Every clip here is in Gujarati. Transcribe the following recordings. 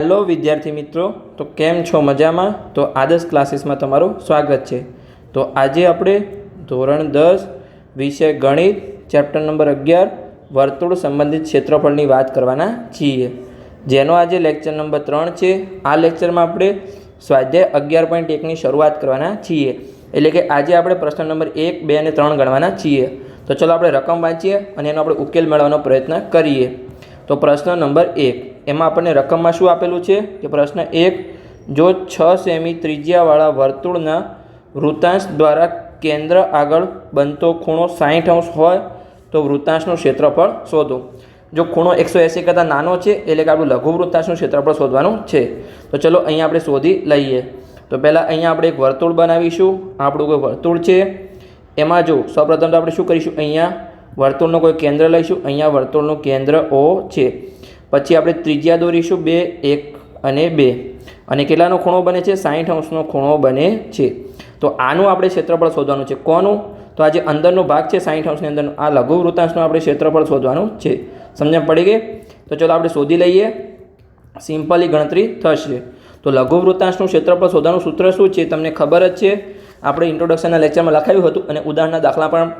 હેલો વિદ્યાર્થી મિત્રો, તો કેમ છો મજામાં? તો આદર્શ ક્લાસીસમાં તમારું સ્વાગત છે. તો આજે આપણે ધોરણ દસ, વિષય ગણિત, ચેપ્ટર નંબર અગિયાર, વર્તુળ સંબંધિત ક્ષેત્રફળની વાત કરવાના છીએ. જેનો આજે લેક્ચર નંબર ત્રણ છે. આ લેક્ચરમાં આપણે સ્વાધ્યાય અગિયાર પોઈન્ટ એકની શરૂઆત કરવાના છીએ. એટલે કે આજે આપણે પ્રશ્ન નંબર એક, બે અને ત્રણ ગણવાના છીએ. તો ચલો આપણે રકમ વાંચીએ અને એનો આપણે ઉકેલ મેળવવાનો પ્રયત્ન કરીએ. તો પ્રશ્ન નંબર એક. એમાં આપણને રકમમાં શું આપેલું છે? કે પ્રશ્ન એક, જો છ સેમી ત્રિજ્યાવાળા વર્તુળના વૃતાંશ દ્વારા કેન્દ્ર આગળ બનતો ખૂણો સાહીઠ અંશ હોય, તો વૃતાંશનું ક્ષેત્રફળ શોધો. જો ખૂણો એકસો એંસી કરતાં નાનો છે, એટલે કે આપણું લઘુ વૃતાંશનું ક્ષેત્રફળ શોધવાનું છે. તો ચલો અહીંયા આપણે શોધી લઈએ. તો પહેલાં અહીંયા આપણે એક વર્તુળ બનાવીશું. આપણું કોઈ વર્તુળ છે. એમાં જો સૌપ્રથમ તો આપણે શું કરીશું? અહીંયા વર્તુળનું કોઈ કેન્દ્ર લઈશું. અહીંયા વર્તુળનું કેન્દ્ર ઓ છે. પછી આપણે ત્રિજ્યા દોરીશું બે, એક અને બે. અને કેટલાનો ખૂણો બને છે? સાઠ અંશનો ખૂણો બને છે. તો આનું આપણે ક્ષેત્રફળ શોધવાનું છે. કોનું? તો આ જે અંદરનો ભાગ છે સાઠ અંશની અંદરનો આ લઘુ વૃતાંશનું આપણે ક્ષેત્રફળ શોધવાનું છે. સમજણ પડી ગઈ? તો ચલો આપણે શોધી લઈએ. સિમ્પલી ગણતરી થશે. તો લઘુ વૃતાંશનું ક્ષેત્રફળ શોધવાનું સૂત્ર શું છે? તમને ખબર જ છે. આપણે ઇન્ટ્રોડક્શનના લેક્ચરમાં લખાયું હતું અને ઉદાહરણના દાખલા પણ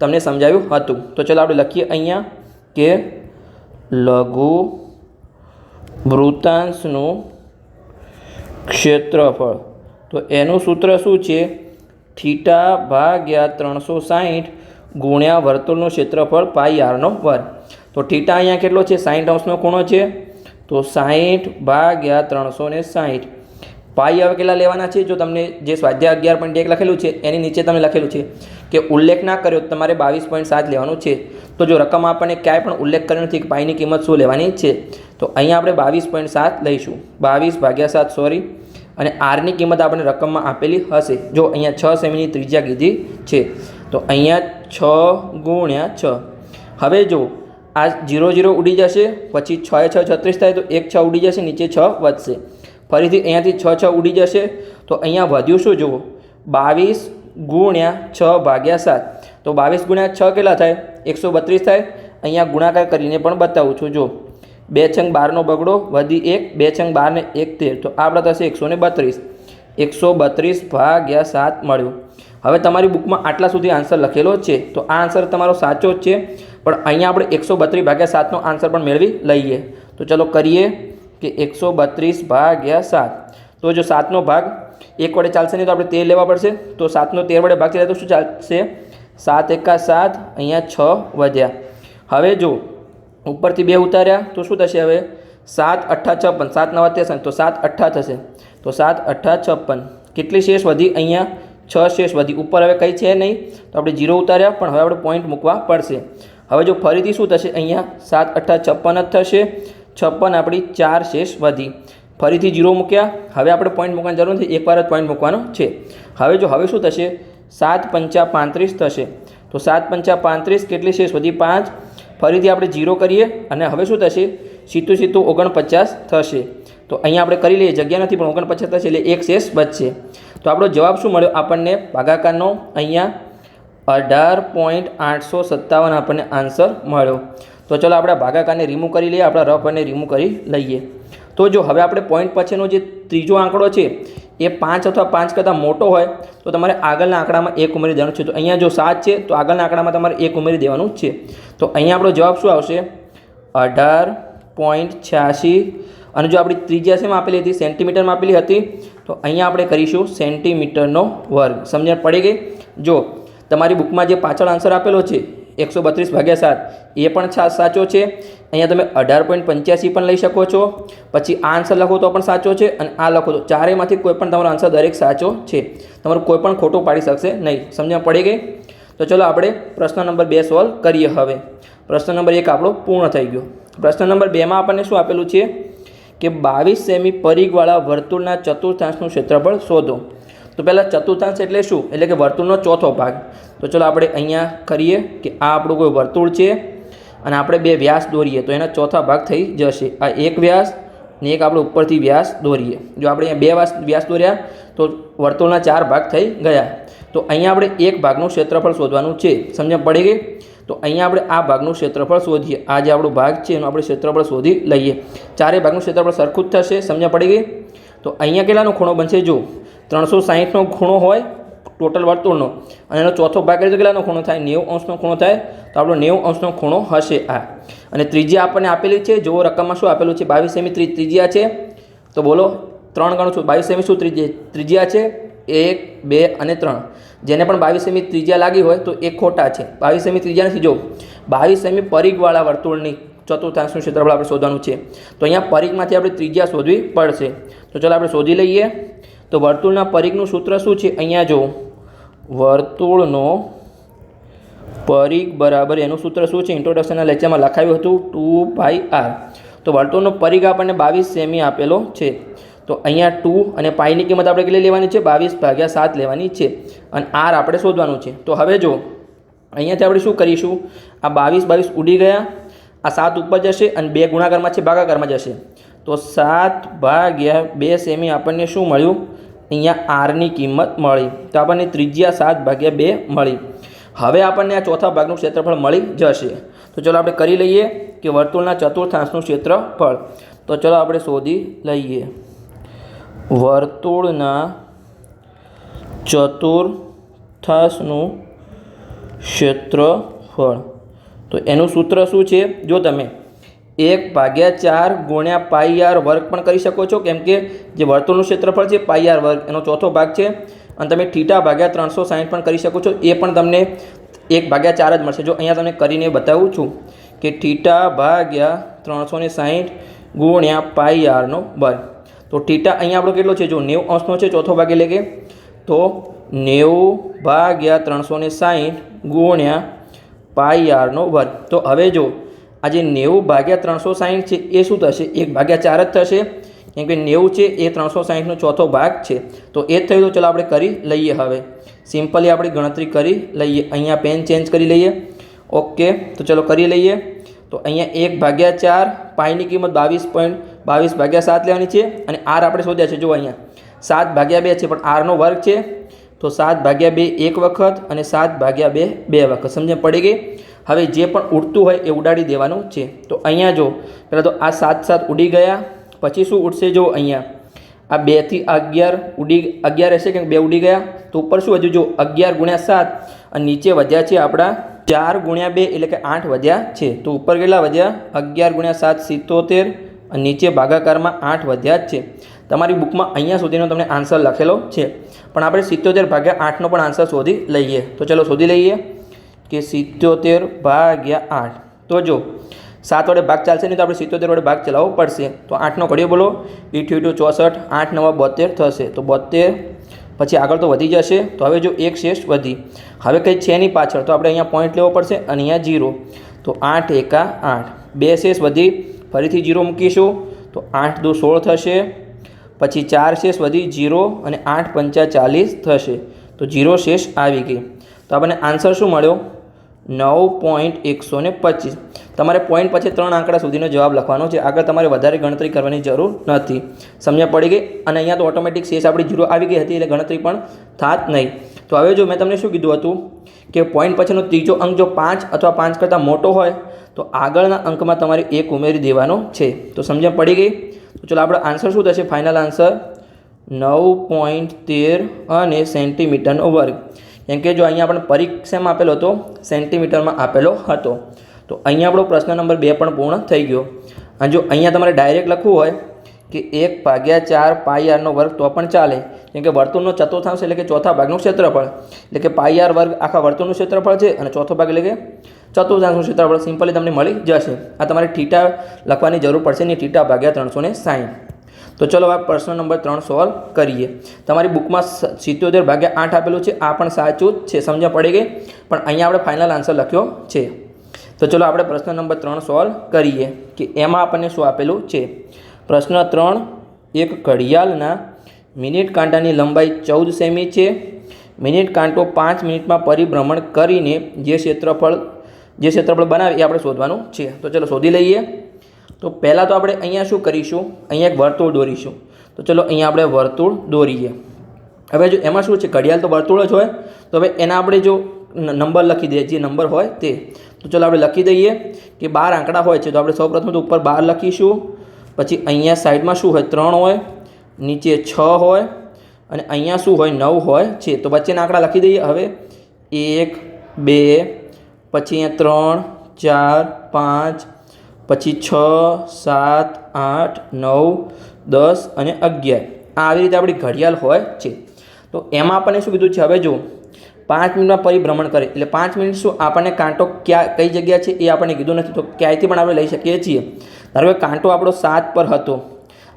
તમને સમજાવ્યું હતું. તો ચલો આપણે લખીએ અહીંયા કે લઘુ વૃતાંશનું ક્ષેત્રફળ. તો એનું સૂત્ર શું છે? થીટા ભાગ્યા ત્રણસો સાહીઠ ગુણ્યા વર્તુળનું ક્ષેત્રફળ પાઈ આરનો વર્ગ. તો થીટા અહીંયા કેટલો છે? સાહીઠ અંશનો ખૂણો છે. તો સાહીઠ ભાગ્યા ત્રણસો ને સાહીઠ પાઈ હવે કેટલા લેવાના છે? જો તમને જે સ્વાધ્યાય અગિયાર પોઈન્ટ એક લખેલું છે, એની નીચે તમે લખેલું છે કે ઉલ્લેખ ના કર્યો તમારે બાવીસ પોઈન્ટ સાત લેવાનું છે. તો જો રકમ આપણને ક્યાંય પણ ઉલ્લેખ કર્યો નથી કે પાઈની કિંમત શું લેવાની છે, તો અહીંયા આપણે બાવીસ પોઈન્ટ સાત લઈશું. બાવીસ ભાગ્યા સાત સોરી અને આરની કિંમત આપણે રકમમાં આપેલી હશે. જો અહીંયા છ સેમીની ત્રિજ્યા કીધી છે, તો અહીંયા છ ગુણ્યા છ. હવે જો આ જીરો જીરો ઉડી જશે, પછી છ એ છ છત્રીસ થાય તો એક છ ઉડી જશે, નીચે છ વધશે. ફરીથી અહીંયાથી છ છ ઉડી જશે. તો અહીંયા વધ્યું શું જુઓ? બાવીસ ગુણ્યા છ ભાગ્યા સાત. તો બાવીસ ગુણ્યા છ કેટલા થાય? એકસો બત્રીસ થાય. અહીંયા ગુણાકાર કરીને પણ બતાવું છું જો બે છંગ બારનો બગડો વધી એક, બે છંગ બારને એક તેર. તો આપણા થશે એકસો ને બત્રીસ. એકસો બત્રીસ ભાગ્યા સાત મળ્યું. હવે તમારી બુકમાં આટલા સુધી આન્સર લખેલો છે. તો આ આન્સર તમારો સાચો જ છે. પણ અહીંયા આપણે એકસો બત્રીસ ભાગ્યા સાતનો આન્સર પણ મેળવી લઈએ. તો ચલો કરીએ. કે એકસો બત્રીસ ભાગ્યા સાત. તો જો સાતનો ભાગ એક વડે ચાલશે નહીં તો આપણે તેર લેવા પડશે. તો સાતનો તેર વડે ભાગ ચાલે તો શું ચાલશે? સાત એકા સાત, અહીંયા છ વધ્યા. હવે જો ઉપરથી બે ઉતાર્યા, તો શું થશે હવે? સાત અઠ્ઠા છપ્પન. સાત નવા ત્રેસઠ. તો સાત અઠ્ઠા થશે. તો સાત અઠ્ઠા છપ્પન. કેટલી શેષ વધી? અહીંયા છ શેષ વધી. ઉપર હવે કંઈ છે નહીં. તો આપણે જીરો ઉતાર્યા, પણ હવે આપણે પોઈન્ટ મૂકવા પડશે. હવે જો ફરીથી શું થશે? અહીંયા સાત અઠ્ઠા છપ્પન જ થશે. છપ્પન આપણી ચાર શેષ વધી. ફરીથી જીરો મૂક્યા. હવે આપણે પોઈન્ટ મૂકવાની જરૂર નથી. એકવાર જ પોઈન્ટ મૂકવાનો છે. હવે જો હવે શું થશે? સાત પંચા પાંત્રીસ થશે. તો સાત પંચા પાંત્રીસ કેટલી શેષ વધી? પાંચ. ફરીથી આપણે જીરો કરીએ અને હવે શું થશે? સીધું સીધું ઓગણપચાસ થશે. તો અહીંયા આપણે કરી લઈએ. જગ્યા નથી, પણ ઓગણપચાસ થશે એટલે એક શેષ બચશે તો આપણો જવાબ શું મળ્યો? આપણને ભાગાકારનો અહીંયા અઢાર પોઈન્ટ આઠસો સત્તાવન આપણને આન્સર મળ્યો. તો ચલો આપણે ભાગાકારને રિમૂવ કરી લઈએ, આપણા રફ અને રિમૂવ કરી લઈએ. તો જો હવે આપણે પોઈન્ટ પછીનો જે ત્રીજો આંકડો છે, એ પાંચ અથવા પાંચ કરતાં મોટો હોય, તો તમારે આગળના આંકડામાં એક ઉમેરી દેવાનું છે. તો અહીંયા જો સાત છે, તો આગળના આંકડામાં તમારે એક ઉમેરી દેવાનું છે. તો અહીંયા આપણો જવાબ શું આવશે? અઢાર પોઈન્ટ છ્યાસી. અને જો આપણી ત્રિજ્યા શેમાં આપેલી હતી સેન્ટીમીટરમાં આપેલી હતી, તો અહીંયા આપણે કરીશું સેન્ટીમીટરનો વર્ગ. સમજણ પડી ગઈ? જો, તમારી બુકમાં જે પાછળ આન્સર આપેલો છે એકસો બત્રીસ ભાગ્યા સાત. એ પણ સાચો છે. અહીંયા તમે અઢાર પોઈન્ટ પંચ્યાસી પણ લઈ શકો છો. પછી આ આન્સર લખો તો પણ સાચો છે અને આ લખો તો ચારેયમાંથી કોઈ પણ તમારો આન્સર દરેક સાચો છે. તમારું કોઈ પણ ખોટું પાડી શકશે નહીં. સમજણ પડી ગઈ? તો ચલો આપણે પ્રશ્ન નંબર બે સોલ્વ કરીએ હવે. પ્રશ્ન નંબર એક આપણો પૂર્ણ થઈ ગયો. પ્રશ્ન નંબર બેમાં આપણને શું આપેલું છે? કે બાવીસ સેમી પરિઘવાળા વર્તુળના ચતુર્થાંશનું ક્ષેત્રફળ શોધો. તો પહેલાં ચતુર્થાંશ એટલે શું? એટલે કે વર્તુળનો ચોથો ભાગ. તો ચલો આપણે અહીંયા કરીએ કે આ આપણું કોઈ વર્તુળ છે અને આપણે બે વ્યાસ દોરીએ, તો એના ચોથા ભાગ થઈ જશે. આ એક વ્યાસ ને એક આપણે ઉપરથી વ્યાસ દોરીએ. જો આપણે અહીંયા બે વ્યાસ વ્યાસ દોર્યા, તો વર્તુળના ચાર ભાગ થઈ ગયા. તો અહીંયા આપણે એક ભાગનું ક્ષેત્રફળ શોધવાનું છે. સમજણ પડી ગઈ? તો અહીંયા આપણે આ ભાગનું ક્ષેત્રફળ શોધીએ. આ જે આપણો ભાગ છે, એનું આપણે ક્ષેત્રફળ શોધી લઈએ. ચારે ભાગનું ક્ષેત્રફળ સરખું જ થશે. સમજ્યા પડી ગઈ? તો અહીંયા કેટલાનો ખૂણો બનશે? જો ત્રણસો સાહીઠનો ખૂણો હોય ટોટલ વર્તુળનો. અને એનો ચોથો ભાગ કરીએ તો કેટલાનો ખૂણો થાય? નેવું અંશનો ખૂણો થાય. તો આપણો નેવું અંશનો ખૂણો હશે આ. અને ત્રિજ્યા આપણને આપેલી છે. જો રકમમાં શું આપેલું છે? બાવીસ સેમી ત્રિ ત્રિજ્યા છે. તો બોલો, ત્રણ ગણું છું બાવીસ સેમી શું ત્રીજી ત્રિજ્યા છે? એક, બે અને ત્રણ. જેને પણ બાવીસ સેમી ત્રિજ્યા લાગી હોય તો એ ખોટા છે. બાવીસ સેમી ત્રિજ્યા નથી. જો બાવીસ સેમી પરિઘવાળા વર્તુળની ચતુર્થાંશનું ક્ષેત્રફળ આપણે શોધવાનું છે. તો અહીંયા પરિઘમાંથી આપણે ત્રિજ્યા શોધવી પડશે. તો ચાલો આપણે શોધી લઈએ. તો વર્તુળના પરિઘનું સૂત્ર શું છે? અહીંયા જો વર્તુળનો પરિઘ બરાબર એનું સૂત્ર શું છે? ઇન્ટ્રોડક્શનના લેક્ચરમાં લખાવ્યું હતું ટુ પાઈ આર. તો વર્તુળનો પરિઘ આપણને બાવીસ સેમી આપેલો છે. તો અહીંયા ટુ અને પાઈની કિંમત આપણે કેટલી લેવાની છે? બાવીસ ભાગ્યા સાત લેવાની છે. અને આર આપણે શોધવાનું છે. તો હવે જો અહીંયાથી આપણે શું કરીશું? આ બાવીસ બાવીસ ઉડી ગયા. આ સાત ઉપર જશે અને બે ગુણાકારમાં છે, ભાગાકારમાં જશે. તો સાત ભાગ્યા બે સેમી આપણને શું મળ્યું? અહીંયા આરની કિંમત મળી. તો આપણને ત્રિજ્યા સાત ભાગ્યા બે મળી. હવે આપણને આ ચોથા ભાગનું ક્ષેત્રફળ મળી જશે. તો ચલો આપણે કરી લઈએ કે વર્તુળના ચતુર્થાંશનું ક્ષેત્રફળ. તો ચલો આપણે શોધી લઈએ. વર્તુળના ચતુર્થાંશનું ક્ષેત્રફળ. તો એનું સૂત્ર શું છે? જો તમે એક ભાગ્યા ચાર ગુણ્યા પાઈ આર વર્ગ પણ કરી શકો છો. કેમ કે જે વર્તુળનું ક્ષેત્રફળ છે, પાઈ આર વર્ગ, એનો ચોથો ભાગ છે. અને તમે થીટા ભાગ્યા ત્રણસો સાહીઠ પણ કરી શકો છો. એ પણ તમને એક ભાગ્યા ચાર જ મળશે. જો અહીંયા તમને કરીને બતાવું છું કે થીટા ભાગ્યા ત્રણસો ને સાઠ ગુણ્યા પાઈ આરનો વર્ગ. તો થીટા અહીંયા આપણો કેટલો છે? જો નેવું અંશનો છે ચોથો ભાગ એટલે કે, તો નેવું ભાગ્યા ત્રણસો ને સાહીઠ ગુણ્યા પાઈ આરનો વર્ગ. તો હવે જો આ જે નેવું ભાગ્યા ત્રણસો સાહીઠ છે, એ શું થશે? એક ભાગ્યા ચાર જ થશે. કેમ કે નેવું છે, એ ત્રણસો સાહીઠનો ચોથો ભાગ છે. તો એ જ થયું તો ચલો આપણે કરી લઈએ હવે. સિમ્પલી આપણે ગણતરી કરી લઈએ. અહીંયા પેન ચેન્જ કરી લઈએ. ઓકે, તો ચલો કરી લઈએ. તો અહીંયા એક ભાગ્યા ચાર, પાઈની કિંમત બાવીસ પોઈન્ટ બાવીસ ભાગ્યા સાત લેવાની છે અને આર આપણે શોધ્યા છે. જો અહીંયા. સાત ભાગ્યા બે છે, પણ આરનો વર્ગ છે. તો સાત ભાગ્યા બે, એક વખત અને સાત ભાગ્યા બે બે વખત. સમજણ પડી ગઈ? હવે જે પણ ઉડતું હોય એ ઉડાડી દેવાનું છે. તો અહીંયા જો, પહેલાં તો આ સાત સાત ઉડી ગયા, પછી શું ઉડશે જો અહીંયા? આ બેથી અગિયાર ઉડી, અગિયાર હશે કે બે ઉડી ગયા? તો ઉપર શું વધ્યું? જો અગિયાર ગુણ્યા સાત, અને નીચે વધ્યા છે આપણા ચાર ગુણ્યા બે, એટલે કે આઠ વધ્યા છે. તો ઉપર કેટલા વધ્યા? અગિયાર ગુણ્યા સાત સિત્તોતેર, અને નીચે ભાગાકારમાં આઠ વધ્યા જ છે. તમારી બુકમાં અહીંયા સુધીનો તમને આન્સર લખેલો છે. પણ આપણે સિત્તોતેર ભાગ્યા આઠનો પણ આન્સર શોધી લઈએ. તો ચલો શોધી લઈએ. કે સિત્તોતેર ભાગ્યા આઠ. તો જો, સાત વડે ભાગ ચાલશે નહીં તો આપણે સિત્તોતેર વડે ભાગ ચલાવવો પડશે. તો આઠનો ઘડીઓ બોલો. ઈઠ્યું ઈઠ્યું ચોસઠ, આઠ નવા બોતેર થશે. તો બોતેર પછી આગળ તો વધી જશે. તો હવે જો એક શેષ વધી. હવે કંઈ છે નહીં પાછળ. તો આપણે અહીંયા પોઈન્ટ લેવો પડશે અને અહીંયા જીરો તો આઠ એકા આઠ. બે શેષ વધી. ફરીથી જીરો મૂકીશું. તો આઠ દો સોળ થશે. પછી ચાર શેષ વધી જીરો અને આઠ પંચા ચાલીસ થશે. તો જીરો શેષ આવી ગઈ. તો આપણને આન્સર શું મળ્યો? નવ પોઈન્ટ એકસો ને પચીસ. તમારે પોઈન્ટ પછી ત્રણ આંકડા સુધીનો જવાબ લખવાનો છે. આગળ તમારે વધારે ગણતરી કરવાની જરૂર નથી. સમજ્યા પડી ગઈ? અને અહીંયા તો ઓટોમેટિક શેષ આપણી જીરો આવી ગઈ હતી એટલે ગણતરી પણ થાત નહીં. તો હવે જો મેં તમને શું કીધું હતું? કે પોઈન્ટ પછીનો ત્રીજો અંક જો પાંચ અથવા પાંચ કરતાં મોટો હોય, તો આગળના અંકમાં તમારે એક ઉમેરી દેવાનો છે. તો સમજ્યા પડી ગઈ? તો ચલો આપણો આન્સર શું થશે? ફાઇનલ આન્સર નવ પોઈન્ટ તેર અને સેન્ટીમીટરનો વર્ગ. કેમ કે જો અહીંયા આપણે પરીક્ષામાં આપેલો હતો, સેન્ટીમીટરમાં આપેલો હતો. તો અહીંયા આપણો પ્રશ્ન નંબર બે પણ પૂર્ણ થઈ ગયો. અને જો અહીંયા તમારે ડાયરેક્ટ લખવું હોય કે એક ભાગ્યા ચાર પાઈ આરનો વર્ગ તો પણ ચાલે. કેમ કે વર્તુળનો ચતુર્થાંશ એટલે કે ચોથા ભાગનું ક્ષેત્રફળ. એટલે કે પાઈ આર વર્ગ આખા વર્તુળનું ક્ષેત્રફળ છે અને ચોથો ભાગ એટલે કે ચતુર્થાંશનું ક્ષેત્રફળ. સિમ્પલી તમને મળી જશે. આ તમારે ઠીટા લખવાની જરૂર પડશે નહીં. ઠીટા ભાગ્યા ત્રણસો ને સાઠ તો ચલો આ પ્રશ્ન નંબર ત્રણ સોલ્વ કરીએ. તમારી બુકમાં સિત્યોતેર ભાગ્યા આઠ આપેલું છે. આ પણ સાચું જ છે. સમજ્યા પડી ગઈ? પણ અહીંયા આપણે ફાઇનલ આન્સર લખ્યો છે. તો ચલો આપણે પ્રશ્ન નંબર ત્રણ સોલ્વ કરીએ કે એમાં આપણને શું આપેલું છે? પ્રશ્ન ત્રણ, એક ઘડિયાળના મિનિટ કાંટાની લંબાઈ ચૌદ સેમી છે. મિનિટ કાંટો પાંચ મિનિટમાં પરિભ્રમણ કરીને જે ક્ષેત્રફળ જે ક્ષેત્રફળ બનાવે એ આપણે શોધવાનું છે. તો ચલો શોધી લઈએ. તો પહેલાં તો આપણે અહીંયા શું કરીશું? અહીંયા એક વર્તુળ દોરીશું. તો ચલો અહીંયા આપણે વર્તુળ દોરીએ. હવે જો એમાં શું છે? ઘડિયાળ તો વર્તુળ જ હોય. તો હવે એના આપણે જો નંબર લખી દઈએ. જે નંબર હોય તે. તો ચાલો આપણે લખી દઈએ કે બાર આંકડા હોય છે. તો આપણે સૌપ્રથમ તો ઉપર બાર લખીશું. પછી અહીંયા સાઈડમાં શું હોય? ત્રણ હોય. નીચે છ હોય. અને અહીંયા શું હોય? નવ હોય. છે. તો વચ્ચેના આંકડા લખી દઈએ. હવે એક, બે, પછી અહીંયા ત્રણ, ચાર, પાંચ પછી છ, સાત, આઠ, નવ, દસ અને અગિયાર. આ આવી રીતે આપણી ઘડિયાળ હોય છે. તો એમાં આપણને શું કીધું છે? હવે જો પાંચ મિનિટમાં પરિભ્રમણ કરે. એટલે પાંચ મિનિટ શું આપણને કાંટો ક્યાં, કઈ જગ્યા છે એ આપણને કીધું નથી. તો ક્યાંયથી પણ આપણે લઈ શકીએ છીએ. ધારો કે કાંટો આપણો સાત પર હતો.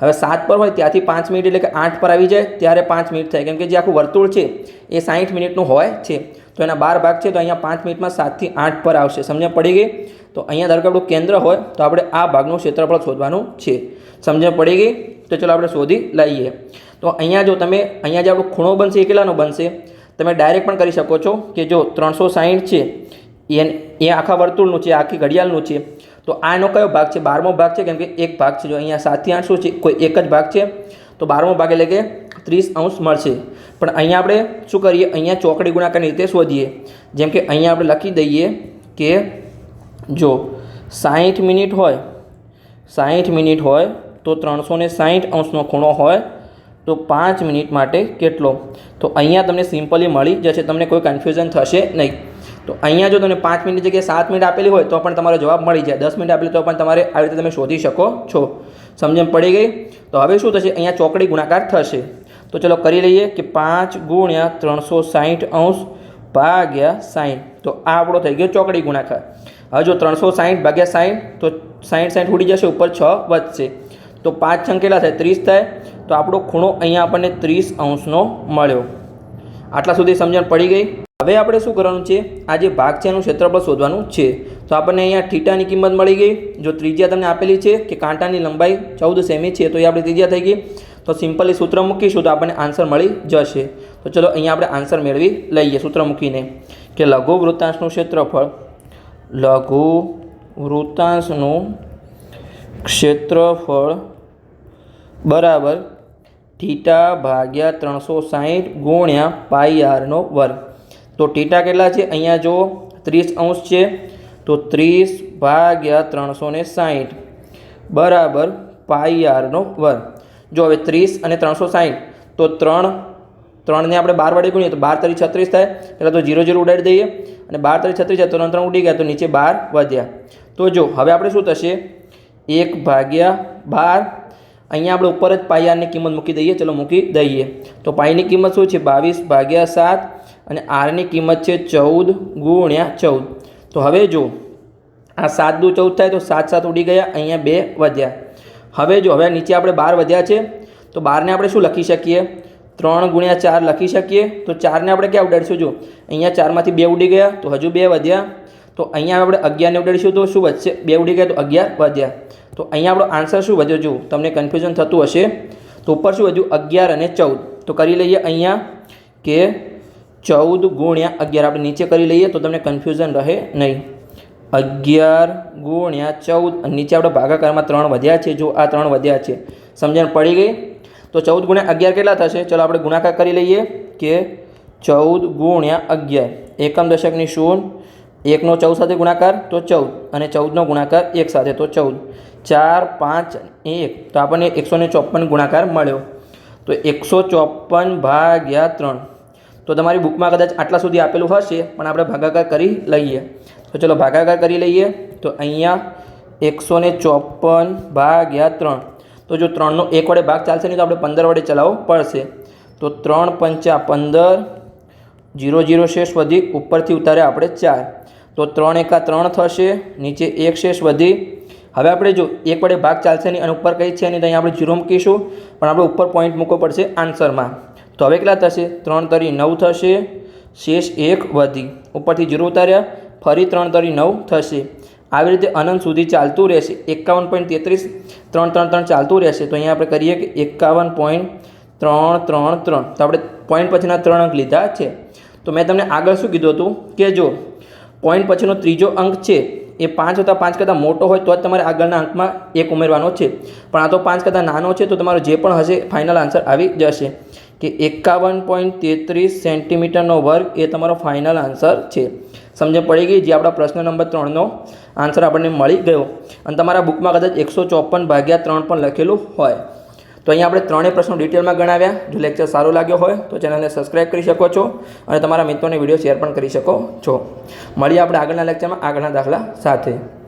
હવે સાત પર હોય ત્યાંથી પાંચ મિનિટ એટલે કે આઠ પર આવી જાય, ત્યારે પાંચ મિનિટ થાય. કેમ કે જે આખું વર્તુળ છે એ સાઠ મિનિટનું હોય છે. તો એના બાર ભાગ છે, તો અહીંયા પાંચ મિનિટમાં સાતથી આઠ પર આવશે. સમજણ પડી ગઈ? તો અહીંયા ધારો કે આપણું કેન્દ્ર હોય તો આપણે આ ભાગનું ક્ષેત્રફળ શોધવાનું છે. સમજણ પડી ગઈ? તો ચલો આપણે શોધી લઈએ. તો અહીંયા જો તમે, અહીંયા જે આપણો ખૂણો બનશે એ કેટલાનો બનશે? તમે ડાયરેક્ટ પણ કરી શકો છો કે જો ત્રણસો સાહીઠ છે, એ એ આખા વર્તુળનું છે, આખી ઘડિયાળનું છે. તો આનો કયો ભાગ છે? બારમો ભાગ છે, કેમ કે એક ભાગ છે. જો અહીંયા સાતથી આઠ શું છે, કોઈ એક જ ભાગ છે. તો બારમો ભાગ એટલે કે ત્રીસ અંશ મળશે. પણ અહીંયા આપણે શું કરીએ? અહીંયા ચોકડી ગુણાકારની રીતે શોધીએ. જેમ કે અહીંયા આપણે લખી દઈએ કે જો સાહીઠ મિનિટ હોય, સાહીઠ મિનિટ હોય, તો ત્રણસો ને સાહીઠ અંશનો ખૂણો હોય, તો પાંચ મિનિટ માટે કેટલો? તો અહીંયા તમને સિમ્પલી મળી જશે, તમને કોઈ કન્ફ્યુઝન થશે નહીં. તો અહીંયા જો તમને પાંચ મિનિટ જગ્યાએ સાત મિનિટ આપેલી હોય, તો પણ તમારો જવાબ મળી જાય. દસ મિનિટ આપેલી તો પણ તમારે આવી રીતે તમે શોધી શકો છો. સમજણ પડી ગઈ? તો હવે શું થશે? અહીંયા ચોકડી ગુણાકાર થશે. તો ચલો કરી લઈએ કે પાંચ ગુણ્યા ત્રણસો સાહીઠ અંશ ભાગ્યા સાહીઠ. તો આ આપણો થઈ ગયો ચોકડી ગુણાકાર. હવે જો ત્રણસો સાહીઠ ભાગ્યા સાહીઠ તો સાહીઠ સાહીઠ ઉડી જશે, ઉપર છ વધશે. તો પાંચ છંગ થાય, ત્રીસ થાય, તો આપણો ખૂણો અહીંયા આપણને ત્રીસ અંશનો મળ્યો. આટલા સુધી સમજણ પડી ગઈ. હવે આપણે શું કરવાનું છે? આ જે ભાગ છે, એનું ક્ષેત્રફળ શોધવાનું છે. તો આપણને અહીંયા થીટાની કિંમત મળી ગઈ. જો ત્રિજ્યા તમને આપેલી છે કે કાંટાની લંબાઈ ચૌદ સેમી છે, તો એ આપણી ત્રિજ્યા થઈ ગઈ. તો સિમ્પલી સૂત્ર મૂકીશું તો આપણને આન્સર મળી જશે. તો ચલો અહીંયા આપણે આન્સર મેળવી લઈએ સૂત્ર મૂકીને કે લઘુ વૃત્તાંશનું ક્ષેત્રફળ લઘુ વૃતાંશનું ક્ષેત્રફળ બરાબર થીટા ભાગ્યા ત્રણસો સાહીઠ ગુણ્યા પાઈ આરનો વર્ગ. તો થીટા કેટલા છે? અહીંયા જો ત્રીસ અંશ છે. તો ત્રીસ ભાગ્યા ત્રણસો ને સાહીઠ બરાબર પાઈ આરનો વર્ગ. જો હવે ત્રીસ અને ત્રણસો સાહીઠ, તો ત્રણ, ત્રણને આપણે બાર વડે ગુણીએ તો બાર તરી છત્રીસ થાય. એટલે તો જીરો જીરો ઉડાડી દઈએ. અને બાર તરી છત્રીસ જાય તો ત્રણ ત્રણ ઉડી ગયા તો નીચે બાર વધ્યા. તો જો, હવે આપણે શું થશે? એક ભાગ્યા બાર. અહીંયા આપણે ઉપર જ પાયાની કિંમત મૂકી દઈએ. ચલો, મૂકી દઈએ. તો પાઈની કિંમત શું છે? બાવીસ ભાગ્યા સાત અને આરની કિંમત છે ચૌદ ગુણ્યા ચૌદ. તો હવે જો, આ સાત દુ ચૌદ થાય તો સાત સાત ઉડી ગયા, અહીંયા બે વધ્યા. હવે જો, હવે નીચે આપણે બાર વધ્યા છે. તો બારને આપણે શું લખી શકીએ? ત્રણ ગુણ્યા ચાર લખી શકીએ. તો ચારને આપણે ક્યાં ઉડાડીશું? જો, અહીંયા ચારમાંથી બે ઉડી ગયા, તો હજુ બે વધ્યા. તો અહીંયા આપણે અગિયારને ઉડાડીશું, તો શું વધશે? બે ઉડી ગયા, તો અગિયાર વધ્યા. તો અહીંયા આપણો આન્સર શું વધ્યો? જો, તમને કન્ફ્યુઝન થતું હશે. તો ઉપર શું વધ્યું? અગિયાર અને ચૌદ. તો કરી લઈએ અહીંયા કે ચૌદ ગુણ્યા અગિયાર. આપણે નીચે કરી લઈએ, તો તમને કન્ફ્યુઝન રહે નહીં. અગિયાર ગુણ્યા ચૌદ. નીચે આપણે ભાગાકારમાં ત્રણ વધ્યા છે. જો આ ત્રણ વધ્યા છે, સમજણ પડી ગઈ? તો ચૌદ ગુણ્યા અગિયાર કેટલા થશે? ચલો આપણે ગુણાકાર કરી લઈએ કે ચૌદ ગુણ્યા અગિયાર. એકમ દશકની શૂન્ય એકનો ચૌદ સાથે ગુણાકાર તો ચૌદ અને ચૌદનો ગુણાકાર એક સાથે તો ચૌદ. ચાર, પાંચ, એક. તો આપણને એકસો ને ચોપન ગુણાકાર મળ્યો. તો એકસો ચોપન ભાગ્યા ત્રણ. તો તમારી બુકમાં કદાચ આટલા સુધી આપેલું હશે, પણ આપણે ભાગાકાર કરી લઈએ. તો ચલો ભાગાકાર કરી લઈએ. તો અહીંયા એકસો ચોપન ભાગ્યા ત્રણ. તો જો ત્રણનો એક વડે ભાગ ચાલશે નહીં તો આપણે પંદર વડે ચલાવવો પડશે. તો ત્રણ પંચા પંદર, જીરો જીરો શેષ વધી, ઉપરથી ઉતારે આપણે ચાર. તો ત્રણ એકા ત્રણ થશે, નીચે એક શેષ વધી. હવે આપણે જો એક વડે ભાગ ચાલશે નહીં અને ઉપર કંઈ છે નહીં તો અહીંયા આપણે જીરો મૂકીશું, પણ આપણે ઉપર પોઈન્ટ મૂકવો પડશે આન્સરમાં. તો હવે કેટલા થશે? ત્રણ તરી નવ થશે, શેષ એક વધી. ઉપરથી જીરો ઉતાર્યા, ફરી ત્રણ તરી નવ થશે. આવી રીતે અનંત સુધી ચાલતું રહેશે. એકાવન પોઈન્ટ તેત્રીસ, ત્રણ ત્રણ ત્રણ ચાલતું રહેશે. તો અહીંયા આપણે કરીએ કે એકાવન પોઈન્ટ ત્રણ ત્રણ ત્રણ. તો આપણે પોઈન્ટ પછીના ત્રણ અંક લીધા છે. તો મેં તમને આગળ શું કીધું હતું? કે જો પોઈન્ટ પછીનો ત્રીજો અંક છે, એ પાંચ હતા પાંચ કરતાં મોટો હોય, તો જ તમારે આગળના અંકમાં એક ઉમેરવાનો છે. પણ આ તો પાંચ કરતાં નાનો છે, તો તમારો જે પણ હશે ફાઇનલ આન્સર આવી જશે. કે એકાવન પોઈન્ટ તેત્રીસ સેન્ટીમીટરનો વર્ગ એ તમારો ફાઇનલ આન્સર છે. સમજણ પડી ગઈ? જે આપણા પ્રશ્ન નંબર ત્રણનો આન્સર આપણને મળી ગયો. અને તમારા બુકમાં કદાચ એકસો ચોપન ભાગ્યા ત્રણ પણ લખેલું હોય. તો અહીંયા આપણે ત્રણેય પ્રશ્નો ડિટેલમાં ગણાવ્યા. જો લેક્ચર સારો લાગ્યો હોય, તો ચેનલને સબસ્ક્રાઇબ કરી શકો છો અને તમારા મિત્રોને વીડિયો શેર પણ કરી શકો છો. મળીએ આપણે આગળના લેક્ચરમાં આગળના દાખલા સાથે.